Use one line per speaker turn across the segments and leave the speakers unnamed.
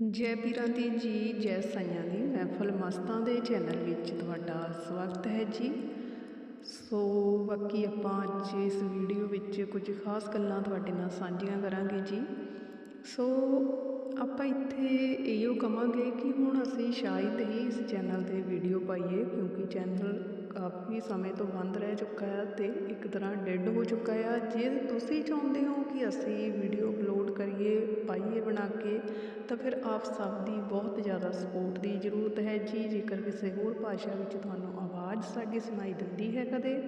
ਜੈ ਪੀਰਾਂ ਦੀ ਜੀ, ਜੈ ਸਾਈਆਂ ਦੀ। ਮਹਿਫਲ ਮਸਤਾਂ ਦੇ ਚੈਨਲ ਵਿੱਚ ਤੁਹਾਡਾ ਸਵਾਗਤ ਹੈ ਜੀ। ਸੋ, ਬਾਕੀ ਆਪਾਂ ਅੱਜ ਇਸ ਵੀਡੀਓ ਵਿੱਚ ਕੁਝ ਖਾਸ ਗੱਲਾਂ ਤੁਹਾਡੇ ਨਾਲ ਸਾਂਝੀਆਂ ਕਰਾਂਗੇ ਜੀ। ਸੋ, ਆਪਾਂ ਇੱਥੇ ਇਹੋ ਕਵਾਂਗੇ ਕਿ ਹੁਣ ਅਸੀਂ ਸ਼ਾਇਦ ਹੀ ਇਸ ਚੈਨਲ ਤੇ ਵੀਡੀਓ ਪਾਈਏ, ਕਿਉਂਕਿ ਚੈਨਲ ਕਾਫੀ ਸਮੇਂ ਤੋਂ ਬੰਦ ਰਹਿ ਚੁੱਕਾ ਹੈ ਤੇ ਇੱਕ ਤਰ੍ਹਾਂ ਡੈੱਡ ਹੋ ਚੁੱਕਾ ਹੈ ਜੇ ਤੁਸੀਂ ਚਾਹੁੰਦੇ ਹੋ ਕਿ ਅਸੀਂ ਵੀਡੀਓ ਅਪਲੋਡ ਕਰੀਏ, ਪਾਈਏ ਬਣਾ ਕੇ, ਤਾਂ ਫਿਰ ਆਪ ਸਭ ਦੀ ਬਹੁਤ ਜ਼ਿਆਦਾ ਸਪੋਰਟ ਦੀ ਜ਼ਰੂਰਤ ਹੈ। ਜੀ, ਜੇਕਰ ਕਿਸੇ ਹੋਰ ਭਾਸ਼ਾ ਵਿੱਚ ਤੁਹਾਨੂੰ ਆਵਾਜ਼ ਸਾਡੀ ਸੁਣਾਈ ਦਿੰਦੀ ਹੈ ਕਦੇ,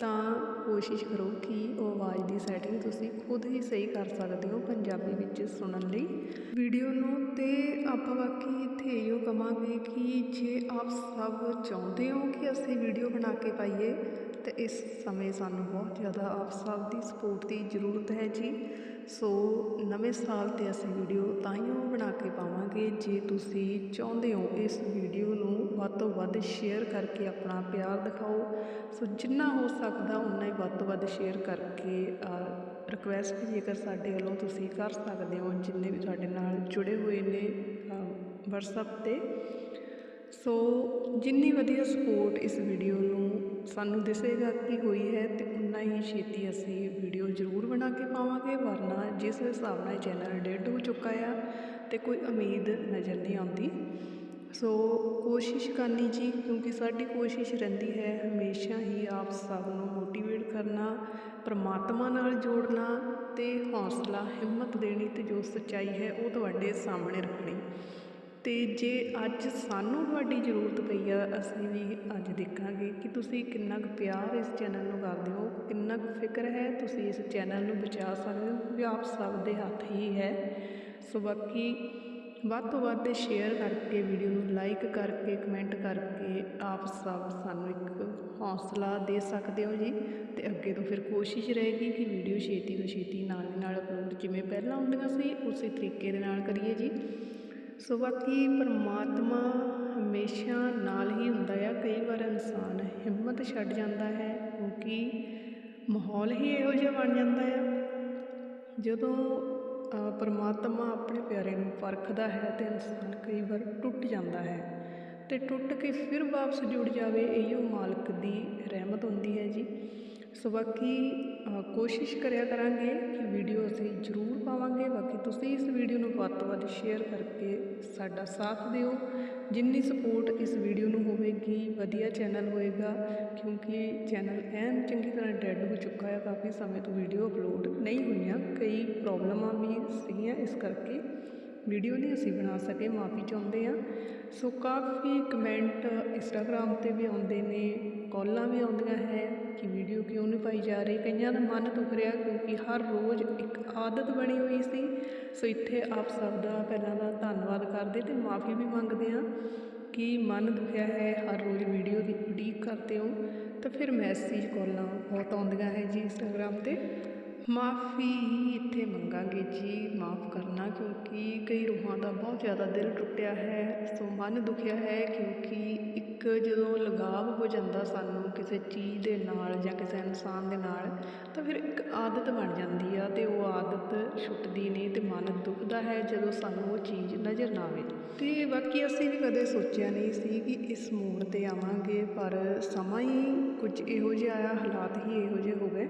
ਤਾਂ ਕੋਸ਼ਿਸ਼ ਕਰੋ ਕਿ ਉਹ ਆਵਾਜ਼ ਦੀ ਸੈਟਿੰਗ ਤੁਸੀਂ ਖੁਦ ਹੀ ਸਹੀ ਕਰ ਸਕਦੇ ਹੋ ਪੰਜਾਬੀ ਵਿੱਚ ਸੁਣਨ ਲਈ। ਵੀਡੀਓ ਨੂੰ ਤੇ ਆਪਾਂ ਬਾਕੀ ਇੱਥੇ ਇਹੋ ਕਵਾਂਗੇ ਕਿ ਜੇ ਆਪ ਸਭ ਚਾਹੁੰਦੇ ਹੋ ਕਿ ਅਸੀਂ ਵੀਡੀਓ ਬਣਾ ਕੇ ਪਾਈਏ ਅਤੇ ਇਸ ਸਮੇਂ ਸਾਨੂੰ ਬਹੁਤ ਜ਼ਿਆਦਾ ਆਪ ਸਭ ਦੀ ਸਪੋਰਟ ਦੀ ਜ਼ਰੂਰਤ ਹੈ ਜੀ। ਸੋ ਨਵੇਂ ਸਾਲ ਤੇ ਅਸੀਂ ਵੀਡੀਓ ਤਾਂ ਹੀ ਬਣਾ ਕੇ ਪਾਵਾਂਗੇ। ਜੇ ਤੁਸੀਂ ਚਾਹੁੰਦੇ ਹੋ ਇਸ ਵੀਡੀਓ ਨੂੰ ਵੱਧ ਤੋਂ ਵੱਧ ਸ਼ੇਅਰ ਕਰਕੇ ਆਪਣਾ ਪਿਆਰ ਦਿਖਾਓ, ਸੋ ਜਿੰਨਾ ਹੋ ਸਕਦਾ ਉਨਾ ਹੀ ਵੱਧ ਤੋਂ ਵੱਧ ਸ਼ੇਅਰ ਕਰਕੇ ਰਿਕੁਐਸਟ ਜੇਕਰ ਸਾਡੇ ਵੱਲੋਂ ਤੁਸੀਂ ਕਰ ਸਕਦੇ ਹੋ, ਜਿੰਨੇ ਵੀ ਤੁਹਾਡੇ ਨਾਲ ਜੁੜੇ ਹੋਏ ਨੇ WhatsApp ਤੇ। ਸੋ ਜਿੰਨੀ ਵਧੀਆ ਸਪੋਰਟ ਇਸ ਵੀਡੀਓ ਨੂੰ ਸਾਨੂੰ ਦਿਸੇਗਾ ਕਿ ਹੋਈ ਹੈ ਅਤੇ ਉਨਾ ਹੀ ਛੇਤੀ ਅਸੀਂ ਵੀਡੀਓ ਜ਼ਰੂਰ ਬਣਾ ਕੇ ਪਾਵਾਂਗੇ, ਵਰਨਾ ਜਿਸ ਹਿਸਾਬ ਨਾਲ ਚੈਨਲ ਡੈਡ ਹੋ ਚੁੱਕਾ ਆ ਅਤੇ ਕੋਈ ਉਮੀਦ ਨਜ਼ਰ ਨਹੀਂ ਆਉਂਦੀ। ਸੋ ਕੋਸ਼ਿਸ਼ ਕਰਨੀ ਜੀ, ਕਿਉਂਕਿ ਸਾਡੀ ਕੋਸ਼ਿਸ਼ ਰਹਿੰਦੀ ਹੈ ਹਮੇਸ਼ਾ ਹੀ ਆਪ ਸਭ ਨੂੰ ਮੋਟੀਵੇਟ ਕਰਨਾ, ਪਰਮਾਤਮਾ ਨਾਲ ਜੋੜਨਾ ਤੇ ਹੌਸਲਾ, ਹਿੰਮਤ ਦੇਣੀ ਤੇ ਜੋ ਸੱਚਾਈ ਹੈ ਉਹ ਤੁਹਾਡੇ ਸਾਹਮਣੇ ਰੱਖਣੀ। ਅਤੇ ਜੇ ਅੱਜ ਸਾਨੂੰ ਤੁਹਾਡੀ ਜ਼ਰੂਰਤ ਪਈ ਆ, ਅਸੀਂ ਵੀ ਅੱਜ ਦੇਖਾਂਗੇ ਕਿ ਤੁਸੀਂ ਕਿੰਨਾ ਕੁ ਪਿਆਰ ਇਸ ਚੈਨਲ ਨੂੰ ਕਰਦੇ ਹੋ, ਕਿੰਨਾ ਕੁ ਫਿਕਰ ਹੈ, ਤੁਸੀਂ ਇਸ ਚੈਨਲ ਨੂੰ ਬਚਾ ਸਕਦੇ ਹੋ ਵੀ ਆਪ ਸਭ ਦੇ ਹੱਥ ਹੀ ਹੈ। ਸੋ ਬਾਕੀ ਵੱਧ ਤੋਂ ਵੱਧ ਸ਼ੇਅਰ ਕਰਕੇ ਵੀਡੀਓ ਨੂੰ ਲਾਈਕ ਕਰਕੇ ਕਮੈਂਟ ਕਰਕੇ ਆਪ ਸਭ ਸਾਨੂੰ ਇੱਕ ਹੌਸਲਾ ਦੇ ਸਕਦੇ ਹੋ ਜੀ। ਤੇ ਅੱਗੇ ਤੋਂ ਫਿਰ ਕੋਸ਼ਿਸ਼ ਰਹੇਗੀ ਕਿ ਵੀਡੀਓ ਛੇਤੀ ਤੋਂ ਛੇਤੀ ਨਾਲ ਦੀ ਨਾਲ ਅਪਲੋਡ ਜਿਵੇਂ ਪਹਿਲਾਂ ਹੁੰਦੀਆਂ ਸੀ, ਉਸੇ ਤਰੀਕੇ ਦੇ ਨਾਲ ਕਰੀਏ ਜੀ। ਸੋ ਬਾਕੀ ਪਰਮਾਤਮਾ ਹਮੇਸ਼ਾ ਨਾਲ ਹੀ ਹੁੰਦਾ ਆ। ਕਈ ਵਾਰ ਇਨਸਾਨ ਹਿੰਮਤ ਛੱਡ ਜਾਂਦਾ ਹੈ ਕਿਉਂਕਿ ਮਾਹੌਲ ਹੀ ਇਹੋ ਜਿਹਾ ਬਣ ਜਾਂਦਾ ਆ। ਜਦੋਂ ਪਰਮਾਤਮਾ ਆਪਣੇ ਪਿਆਰੇ ਨੂੰ ਪਰਖਦਾ ਹੈ ਤੇ ਇਨਸਾਨ ਕਈ ਵਾਰ ਟੁੱਟ ਜਾਂਦਾ ਹੈ ਤੇ ਟੁੱਟ ਕੇ ਫਿਰ ਵਾਪਸ ਜੁੜ ਜਾਵੇ, ਇਹੋ ਮਾਲਕ ਦੀ ਰਹਿਮਤ ਹੁੰਦੀ ਹੈ ਜੀ। ਸੋ ਬਾਕੀ ਕੋਸ਼ਿਸ਼ ਕਰਿਆ ਕਰਾਂਗੇ ਕਿ ਵੀਡੀਓ ਅਸੀਂ ਜ਼ਰੂਰ ਪਾਵਾਂਗੇ। ਬਾਕੀ ਤੁਸੀਂ ਇਸ ਵੀਡੀਓ ਨੂੰ ਵੱਧ ਤੋਂ ਵੱਧ ਸ਼ੇਅਰ ਕਰਕੇ ਸਾਡਾ ਸਾਥ ਦਿਓ। ਜਿੰਨੀ ਸਪੋਰਟ ਇਸ ਵੀਡੀਓ ਨੂੰ ਹੋਵੇਗੀ, ਵਧੀਆ ਚੈਨਲ ਹੋਏਗਾ, ਕਿਉਂਕਿ ਚੈਨਲ ਐਨ ਚੰਗੀ ਤਰ੍ਹਾਂ ਡੈਡ ਹੋ ਚੁੱਕਾ ਹੈ, ਕਾਫੀ ਸਮੇਂ ਤੋਂ ਵੀਡੀਓ ਅਪਲੋਡ ਨਹੀਂ ਹੋਈਆਂ। ਕਈ ਪ੍ਰੋਬਲਮਾਂ ਵੀ ਸੀਗੀਆਂ, ਇਸ ਕਰਕੇ ਵੀਡੀਓ ਨਹੀਂ ਅਸੀਂ ਬਣਾ ਸਕੇ, ਮਾਫੀ ਚਾਹੁੰਦੇ ਆ ਸੋ ਕਾਫੀ ਕਮੈਂਟ ਇੰਸਟਾਗ੍ਰam ਤੇ ਵੀ ਆਉਂਦੇ ਨੇ ਕਾਲਾਂ ਵੀ ਆਉਂਦੀਆਂ ਹੈ। ਕਿ ਵੀਡੀਓ ਕਿਉਂ ਨਹੀਂ ਪਾਈ ਜਾ ਰਹੀ? ਕਈਆਂ ਦਾ ਮਨ ਦੁਖ ਰਿਹਾ ਕਿਉਂਕਿ ਹਰ ਰੋਜ਼ ਇੱਕ ਆਦਤ ਬਣੀ ਹੋਈ ਸੀ। ਸੋ ਇੱਥੇ ਆਪ ਸਭ ਦਾ ਪਹਿਲਾਂ ਦਾ ਧੰਨਵਾਦ ਕਰਦੇ ਤੇ ਮਾਫੀ ਵੀ ਮੰਗਦੇ ਆ ਕਿ ਮਨ ਦੁਖਿਆ ਹੈ ਹਰ ਰੋਜ਼ ਵੀਡੀਓ ਦੀ ਉਡੀਕ ਕਰਦੇ ਹੋ। ਤਾਂ ਫਿਰ ਮੈਸੇਜ ਕਾਲਾਂ ਬਹੁਤ ਆਉਂਦੀਆਂ ਹੈ ਜੀ ਇੰਸਟਾਗ੍ਰam ਤੇ। ਮਾਫੀ ਹੀ ਇੱਥੇ ਮੰਗਾਂਗੇ ਜੀ, ਮਾਫ ਕਰਨਾ ਕਿਉਂਕਿ ਕਈ ਰੂਹਾਂ ਦਾ ਬਹੁਤ ਜ਼ਿਆਦਾ ਦਿਲ ਟੁੱਟਿਆ ਹੈ ਸੋ ਮਨ ਦੁਖਿਆ ਹੈ ਕਿਉਂਕਿ ਇੱਕ ਜਦੋਂ ਲਗਾਵ ਹੋ ਜਾਂਦਾ ਸਾਨੂੰ ਕਿਸੇ ਚੀਜ਼ ਦੇ ਨਾਲ ਜਾਂ ਕਿਸੇ ਇਨਸਾਨ ਦੇ ਨਾਲ, ਤਾਂ ਫਿਰ ਇੱਕ ਆਦਤ ਬਣ ਜਾਂਦੀ ਆ ਅਤੇ ਉਹ ਆਦਤ ਛੁੱਟਦੀ ਨਹੀਂ ਅਤੇ ਮਨ ਦੁਖਦਾ ਹੈ ਜਦੋਂ ਸਾਨੂੰ ਉਹ ਚੀਜ਼ ਨਜ਼ਰ ਨਾ ਆਵੇ। ਅਤੇ ਬਾਕੀ ਅਸੀਂ ਵੀ ਕਦੇ ਸੋਚਿਆ ਨਹੀਂ ਸੀ ਕਿ ਇਸ ਮੋੜ ਤੇ ਆਵਾਂਗੇ, ਪਰ ਸਮਾਂ ਹੀ ਕੁਝ ਇਹੋ ਜਿਹਾ ਆਇਆ, ਹਾਲਾਤ ਹੀ ਇਹੋ ਜਿਹੇ ਹੋ ਗਏ।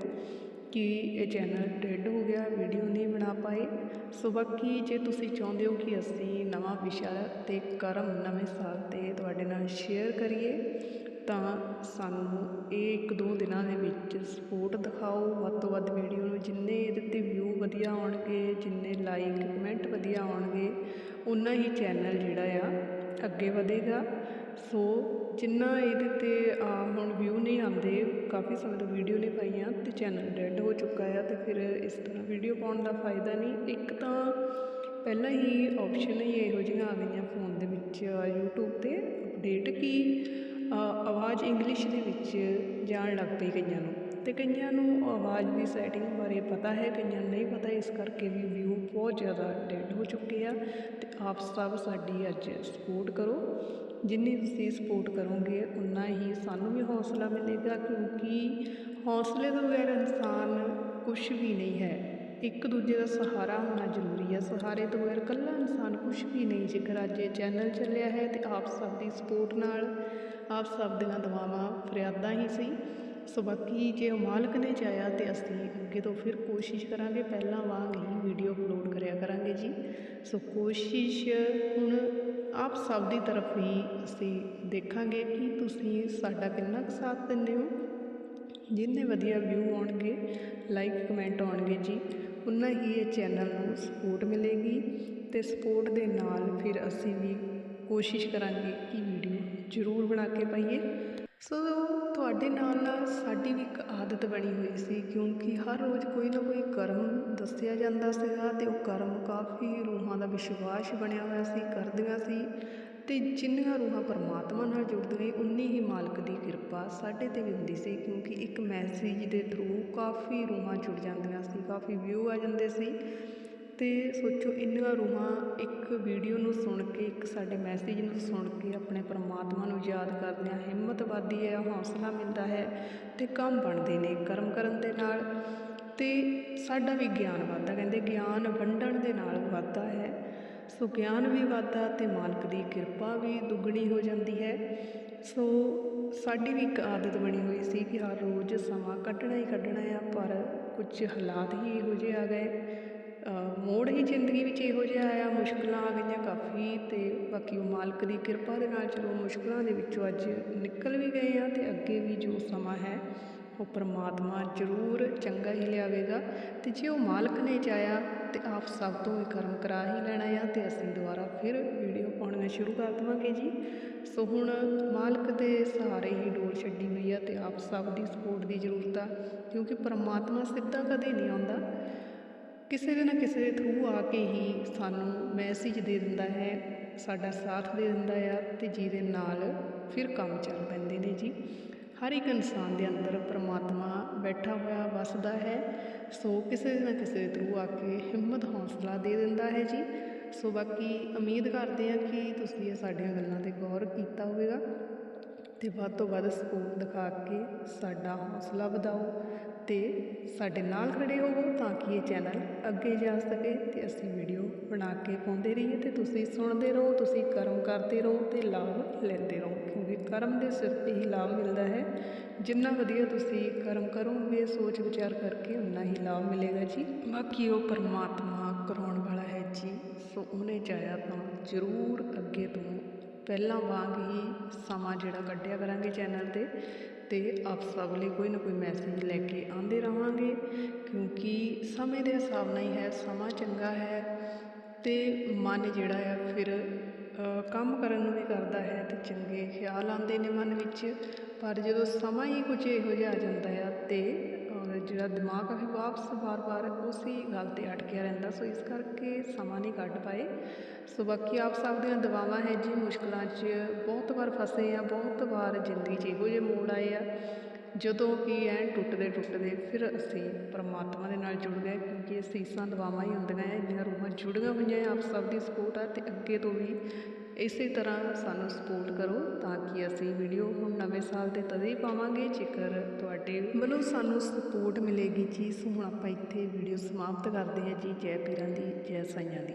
ਕਿ ਇਹ ਚੈਨਲ ਡੈੱਡ ਹੋ ਗਿਆ ਵੀਡੀਓ ਨਹੀਂ ਬਣਾ ਪਾਏ। ਸੋ ਬਾਕੀ ਜੇ ਤੁਸੀਂ ਚਾਹੁੰਦੇ ਹੋ ਕਿ ਅਸੀਂ ਨਵਾਂ ਵਿਸ਼ਾ ਤੇ ਕਰਮ ਨਵੇਂ ਸਾਲ ਤੇ ਤੁਹਾਡੇ ਨਾਲ ਸ਼ੇਅਰ ਕਰੀਏ, ਤਾਂ ਸਾਨੂੰ ਇਹ ਇੱਕ ਦੋ ਦਿਨਾਂ ਦੇ ਵਿੱਚ ਸਪੋਰਟ ਦਿਖਾਓ। ਵੱਧ ਤੋਂ ਵੱਧ ਵੀਡੀਓ ਨੂੰ ਜਿੰਨੇ ਇਹਦੇ 'ਤੇ ਵਿਊ ਵਧੀਆ ਆਉਣਗੇ, ਜਿੰਨੇ ਲਾਈਕ ਕਮੈਂਟ ਵਧੀਆ ਆਉਣਗੇ ਉਨਾ ਹੀ ਚੈਨਲ ਜਿਹੜਾ ਆ ਅੱਗੇ ਵਧੇਗਾ। ਸੋ ਜਿੰਨਾ ਇਹਦੇ 'ਤੇ ਹੁਣ ਵਿਊ ਕਾਫੀ ਸਮੇਂ ਤੋਂ ਵੀਡੀਓ ਨਹੀਂ ਪਾਈਆਂ ਤੇ ਚੈਨਲ ਡੈਡ ਹੋ ਚੁੱਕਾ ਆ ਤੇ ਫਿਰ ਇਸ ਤਰ੍ਹਾਂ ਵੀਡੀਓ ਪਾਉਣ ਦਾ ਫਾਇਦਾ ਨਹੀਂ। ਇੱਕ ਤਾਂ ਪਹਿਲਾਂ ਹੀ ਆਪਸ਼ਨ ਹੀ ਇਹੋ ਜਿਹੀਆਂ ਆ ਗਈਆਂ ਫੋਨ ਦੇ ਵਿੱਚ YouTube ਤੇ ਅਪਡੇਟ ਕੀ ਆਵਾਜ਼ ਇੰਗਲਿਸ਼ ਦੇ ਵਿੱਚ ਜਾਣ ਲੱਗ ਪਈ ਕਈਆਂ ਨੂੰ। ਅਤੇ ਕਈਆਂ ਨੂੰ ਆਵਾਜ਼ ਦੀ ਸੈਟਿੰਗ ਬਾਰੇ ਪਤਾ ਹੈ, ਕਈਆਂ ਨੂੰ ਨਹੀਂ ਪਤਾ, ਇਸ ਕਰਕੇ ਵੀ ਵਿਊ ਬਹੁਤ ਜ਼ਿਆਦਾ ਡੈਡ ਹੋ ਚੁੱਕੇ ਆ। ਅਤੇ ਆਪ ਸਭ ਸਾਡੀ ਅੱਜ ਸਪੋਰਟ ਕਰੋ। ਜਿੰਨੀ ਤੁਸੀਂ ਸਪੋਰਟ ਕਰੋਗੇ ਉਨਾ ਹੀ ਸਾਨੂੰ ਵੀ ਹੌਸਲਾ ਮਿਲੇਗਾ, ਕਿਉਂਕਿ ਹੌਸਲੇ ਤੋਂ ਬਗੈਰ ਇਨਸਾਨ ਕੁਝ ਵੀ ਨਹੀਂ ਹੈ। ਇੱਕ ਦੂਜੇ ਦਾ ਸਹਾਰਾ ਹੋਣਾ ਜ਼ਰੂਰੀ ਹੈ ਸਹਾਰੇ ਤੋਂ ਬਗੈਰ ਇਕੱਲਾ ਇਨਸਾਨ ਕੁਝ ਵੀ ਨਹੀਂ ਜੇਕਰ ਅੱਜ ਇਹ ਚੈਨਲ ਚੱਲਿਆ ਹੈ, ਤੇ ਆਪ ਸਭ ਦੀ ਸਪੋਰਟ ਨਾਲ ਆਪ ਸਭ ਦੀਆਂ ਦੁਆਵਾਂ ਫਰਿਆਦਾਂ ਹੀ ਸੀ। ਸੋ ਬਾਕੀ ਜੇ ਉਹ ਮਾਲਕ ਨੇ ਚਾਹਿਆ ਤੇ ਅਸੀਂ ਅੱਗੇ ਤੋਂ ਫਿਰ ਕੋਸ਼ਿਸ਼ ਕਰਾਂਗੇ, ਪਹਿਲਾਂ ਵਾਂਗ ਹੀ ਵੀਡੀਓ ਅਪਲੋਡ ਕਰਿਆ ਕਰਾਂਗੇ ਜੀ। ਸੋ ਕੋਸ਼ਿਸ਼ ਹੁਣ ਆਪ ਸਭ ਦੀ ਤਰਫ ਹੀ ਅਸੀਂ ਦੇਖਾਂਗੇ ਕਿ ਤੁਸੀਂ ਸਾਡਾ ਕਿੰਨਾ ਕੁ ਸਾਥ ਦਿੰਦੇ ਹੋ। ਜਿੰਨੇ ਵਧੀਆ ਵਿਊ ਆਉਣਗੇ ਲਾਈਕ ਕਮੈਂਟ ਆਉਣਗੇ ਜੀ, ਉਨਾ ਹੀ ਇਹ ਚੈਨਲ ਨੂੰ ਸਪੋਰਟ ਮਿਲੇਗੀ ਤੇ ਸਪੋਰਟ ਦੇ ਨਾਲ ਫਿਰ ਅਸੀਂ ਵੀ ਕੋਸ਼ਿਸ਼ ਕਰਾਂਗੇ ਕਿ ਵੀਡੀਓ ਜ਼ਰੂਰ ਬਣਾ ਕੇ ਪਾਈਏ। ਸੋ ਤੁਹਾਡੇ ਨਾਲ ਨਾਲ ਸਾਡੀ ਵੀ ਇੱਕ ਆਦਤ ਬਣੀ ਹੋਈ ਸੀ, ਕਿਉਂਕਿ ਹਰ ਰੋਜ਼ ਕੋਈ ਨਾ ਕੋਈ ਕਰਮ ਦੱਸਿਆ ਜਾਂਦਾ ਸੀਗਾ ਅਤੇ ਉਹ ਕਰਮ ਕਾਫੀ ਰੂਹਾਂ ਦਾ ਵਿਸ਼ਵਾਸ ਬਣਿਆ ਹੋਇਆ ਸੀ, ਕਰਦੀਆਂ ਸੀ ਅਤੇ ਜਿੰਨੀਆਂ ਰੂਹਾਂ ਪਰਮਾਤਮਾ ਨਾਲ ਜੁੜਦੀਆਂ ਉਨੀ ਹੀ ਮਾਲਕ ਦੀ ਕਿਰਪਾ ਸਾਡੇ ਤੇ ਵੀ ਹੁੰਦੀ ਸੀ, ਕਿਉਂਕਿ ਇੱਕ ਮੈਸੇਜ ਦੇ ਥਰੂ ਕਾਫੀ ਰੂਹਾਂ ਜੁੜ ਜਾਂਦੀਆਂ ਸੀ, ਕਾਫੀ ਵਿਊ ਆ ਜਾਂਦੇ ਸੀ ਅਤੇ ਸੋਚੋ, ਇੰਨੀਆਂ ਰੂਹਾਂ ਇੱਕ ਵੀਡੀਓ ਨੂੰ ਸੁਣ ਕੇ, ਇੱਕ ਸਾਡੇ ਮੈਸੇਜ ਨੂੰ ਸੁਣ ਕੇ ਆਪਣੇ ਪਰਮਾਤਮਾ ਨੂੰ ਯਾਦ ਕਰਦਿਆਂ ਹਿੰਮਤ ਵੱਧਦੀ ਹੈ, ਹੌਸਲਾ ਮਿਲਦਾ ਹੈ ਅਤੇ ਕੰਮ ਬਣਦੇ ਨੇ ਕਰਮ ਕਰਨ ਦੇ ਨਾਲ। ਅਤੇ ਸਾਡਾ ਵੀ ਗਿਆਨ ਵੱਧਦਾ, ਕਹਿੰਦੇ ਗਿਆਨ ਵੰਡਣ ਦੇ ਨਾਲ ਵੱਧਦਾ ਹੈ। ਸੋ ਗਿਆਨ ਵੀ ਵੱਧਦਾ ਤੇ ਮਾਲਕ ਦੀ ਕਿਰਪਾ ਵੀ ਦੁੱਗਣੀ ਹੋ ਜਾਂਦੀ ਹੈ। ਸੋ ਸਾਡੀ ਵੀ ਇੱਕ ਆਦਤ ਬਣੀ ਹੋਈ ਸੀ ਕਿ ਹਰ ਰੋਜ਼ ਸਮਾਂ ਕੱਢਣਾ ਹੀ ਕੱਢਣਾ ਆ, ਪਰ ਕੁਝ ਹਾਲਾਤ ਹੀ ਇਹੋ ਜਿਹੇ ਆ ਗਏ। ਮੋੜ ਹੀ ਜ਼ਿੰਦਗੀ ਵਿੱਚ ਇਹੋ ਜਿਹਾ ਆਇਆ, ਮੁਸ਼ਕਲਾਂ ਆ ਗਈਆਂ ਕਾਫੀ ਅਤੇ ਬਾਕੀ ਉਹ ਮਾਲਕ ਦੀ ਕਿਰਪਾ ਦੇ ਨਾਲ ਚਲੋ ਮੁਸ਼ਕਲਾਂ ਦੇ ਵਿੱਚੋਂ ਅੱਜ ਨਿਕਲ ਵੀ ਗਏ ਹਾਂ ਅਤੇ ਅੱਗੇ ਵੀ ਜੋ ਸਮਾਂ ਹੈ, ਉਹ ਪਰਮਾਤਮਾ ਜ਼ਰੂਰ ਚੰਗਾ ਹੀ ਲਿਆਵੇਗਾ ਅਤੇ ਜੇ ਉਹ ਮਾਲਕ ਨੇ ਚਾਹਿਆ ਤੇ ਆਪ ਸਭ ਤੋਂ ਇਹ ਕਰਮ ਕਰਾ ਹੀ ਲੈਣਾ ਆ ਅਤੇ ਅਸੀਂ ਦੁਬਾਰਾ ਫਿਰ ਵੀਡੀਓ ਪਾਉਣੀਆਂ ਸ਼ੁਰੂ ਕਰ ਦੇਵਾਂਗੇ ਜੀ। ਸੋ ਹੁਣ ਮਾਲਕ ਦੇ ਸਹਾਰੇ ਹੀ ਡੋਰ ਛੱਡੀ ਹੋਈ ਆ ਅਤੇ ਆਪ ਸਭ ਦੀ ਸਪੋਰਟ ਦੀ ਜ਼ਰੂਰਤ ਆ, ਕਿਉਂਕਿ ਪਰਮਾਤਮਾ ਸਿੱਧਾ ਕਦੇ ਨਹੀਂ ਆਉਂਦਾ। ਕਿਸੇ ਦੇ ਨਾ ਕਿਸੇ ਦੇ ਥਰੂ ਆ ਕੇ ਹੀ ਸਾਨੂੰ ਮੈਸੇਜ ਦੇ ਦਿੰਦਾ ਹੈ, ਸਾਡਾ ਸਾਥ ਦੇ ਦਿੰਦਾ ਆ ਅਤੇ ਜਿਹਦੇ ਨਾਲ ਫਿਰ ਕੰਮ ਚੱਲ ਪੈਂਦੇ ਨੇ ਜੀ। ਹਰ ਇੱਕ ਇਨਸਾਨ ਦੇ ਅੰਦਰ ਪਰਮਾਤਮਾ ਬੈਠਾ ਹੋਇਆ ਵਸਦਾ ਹੈ, ਸੋ ਕਿਸੇ ਦੇ ਨਾ ਕਿਸੇ ਦੇ ਥਰੂ ਆ ਕੇ ਹਿੰਮਤ, ਹੌਸਲਾ ਦੇ ਦਿੰਦਾ ਹੈ ਜੀ। ਸੋ ਬਾਕੀ ਉਮੀਦ ਕਰਦੇ ਹਾਂ ਕਿ ਤੁਸੀਂ ਇਹ ਸਾਡੀਆਂ ਗੱਲਾਂ ਤੇ ਗੌਰ ਕੀਤਾ ਹੋਵੇਗਾ। ਅਤੇ ਵੱਧ ਤੋਂ ਵੱਧ ਸਪੋਰਟ ਦਿਖਾ ਕੇ ਸਾਡਾ ਹੌਸਲਾ ਵਧਾਓ ਅਤੇ ਸਾਡੇ ਨਾਲ ਖੜ੍ਹੇ ਹੋਵੋ ਤਾਂ ਕਿ ਇਹ ਚੈਨਲ ਅੱਗੇ ਜਾ ਸਕੇ ਅਤੇ ਅਸੀਂ ਵੀਡੀਓ ਬਣਾ ਕੇ ਪਾਉਂਦੇ ਰਹੀਏ ਅਤੇ ਤੁਸੀਂ ਸੁਣਦੇ ਰਹੋ, ਤੁਸੀਂ ਕਰਮ ਕਰਦੇ ਰਹੋ ਅਤੇ ਲਾਭ ਲੈਂਦੇ ਰਹੋ, ਕਿਉਂਕਿ ਕਰਮ ਦੇ ਸਿਰ ਤੇ ਹੀ ਲਾਭ ਮਿਲਦਾ ਹੈ। ਜਿੰਨਾ ਵਧੀਆ ਤੁਸੀਂ ਕਰਮ ਕਰੋਗੇ, ਸੋਚ ਵਿਚਾਰ ਕਰਕੇ ਉਨਾ ਹੀ ਲਾਭ ਮਿਲੇਗਾ ਜੀ। ਬਾਕੀ ਉਹ ਪਰਮਾਤਮਾ ਕਰਾਉਣ ਵਾਲਾ ਹੈ ਜੀ, ਸੋ ਉਹਨੇ ਚਾਹਿਆ ਤਾਂ ਜ਼ਰੂਰ ਅੱਗੇ ਤੋਂ ਪਹਿਲਾਂ ਵਾਂਗ ਹੀ ਸਮਾਂ ਜਿਹੜਾ ਕੱਢਿਆ ਕਰਾਂਗੇ ਚੈਨਲ ਤੇ ਤੇ ਆਪ ਸਭ ਲਈ ਕੋਈ ਨਾ ਕੋਈ ਮੈਸੇਜ ਲੈ ਕੇ ਆਉਂਦੇ ਰਹਾਂਗੇ, ਕਿਉਂਕਿ ਸਮੇਂ ਦੇ ਹਿਸਾਬ ਨਾਲ ਹੀ ਹੈ, ਸਮਾਂ ਚੰਗਾ ਹੈ, ਤੇ ਮਨ ਜਿਹੜਾ ਆ ਫਿਰ ਕੰਮ ਕਰਨ ਨੂੰ ਵੀ ਕਰਦਾ ਹੈ, ਤੇ ਚੰਗੇ ਖਿਆਲ ਆਉਂਦੇ ਨੇ ਮਨ ਵਿੱਚ, ਪਰ ਜਦੋਂ ਸਮਾਂ ਹੀ ਕੁਝ ਇਹੋ ਜਿਹਾ ਆ ਜਾਂਦਾ ਆ, ਤੇ ਜਿਹੜਾ ਦਿਮਾਗ ਆ ਵੀ ਵਾਪਸ ਵਾਰ-ਵਾਰ ਉਸੇ ਗੱਲ ਤੇ ਅਟਕਿਆ ਰਹਿੰਦਾ, ਸੋ ਇਸ ਕਰਕੇ ਸਮਾਂ ਨਹੀਂ ਕੱਢ ਪਾਏ। ਸੋ ਬਾਕੀ ਆਪ ਸਭ ਦੀਆਂ ਦਵਾਵਾਂ ਹੈ ਜੀ, ਮੁਸ਼ਕਲਾਂ 'ਚ ਬਹੁਤ ਵਾਰ ਫਸੇ ਆ, ਬਹੁਤ ਵਾਰ ਜ਼ਿੰਦਗੀ 'ਚ ਇਹੋ ਜਿਹੇ ਮੋੜ ਆਏ ਆ। ਜਦੋਂ ਕਿ ਐਨ ਟੁੱਟਦੇ ਟੁੱਟਦੇ ਫਿਰ ਅਸੀਂ ਪਰਮਾਤਮਾ ਦੇ ਨਾਲ ਜੁੜ ਗਏ ਕਿਉਂਕਿ ਅਸੀਸਾਂ ਸੀਸਾਂ ਦੁਆਵਾਂ ਹੀ ਹੁੰਦੀਆਂ ਹੈ, ਇੰਨੀਆਂ ਰੂਹਾਂ ਜੁੜੀਆਂ ਹੋਈਆਂ ਆ ਆਪ ਸਭ ਦੀ ਸਪੋਰਟ ਆ ਅਤੇ ਅੱਗੇ ਤੋਂ ਵੀ ਇਸੇ ਤਰ੍ਹਾਂ ਸਾਨੂੰ ਸਪੋਰਟ ਕਰੋ ਤਾਂ ਕਿ ਅਸੀਂ ਵੀਡੀਓ ਹੁਣ ਨਵੇਂ ਸਾਲ ਤੇ ਤਦੇ ਹੀ ਪਾਵਾਂਗੇ, ਜੇਕਰ ਤੁਹਾਡੇ ਵੱਲੋਂ ਸਾਨੂੰ ਸਪੋਰਟ ਮਿਲੇਗੀ। ਜੀ, ਸੋ ਹੁਣ ਆਪਾਂ ਇੱਥੇ ਵੀਡੀਓ ਸਮਾਪਤ ਕਰਦੇ ਹਾਂ। ਜੀ, ਜੈ ਪੀਰਾਂ ਦੀ, ਜੈ ਸਾਈਆਂ ਦੀ।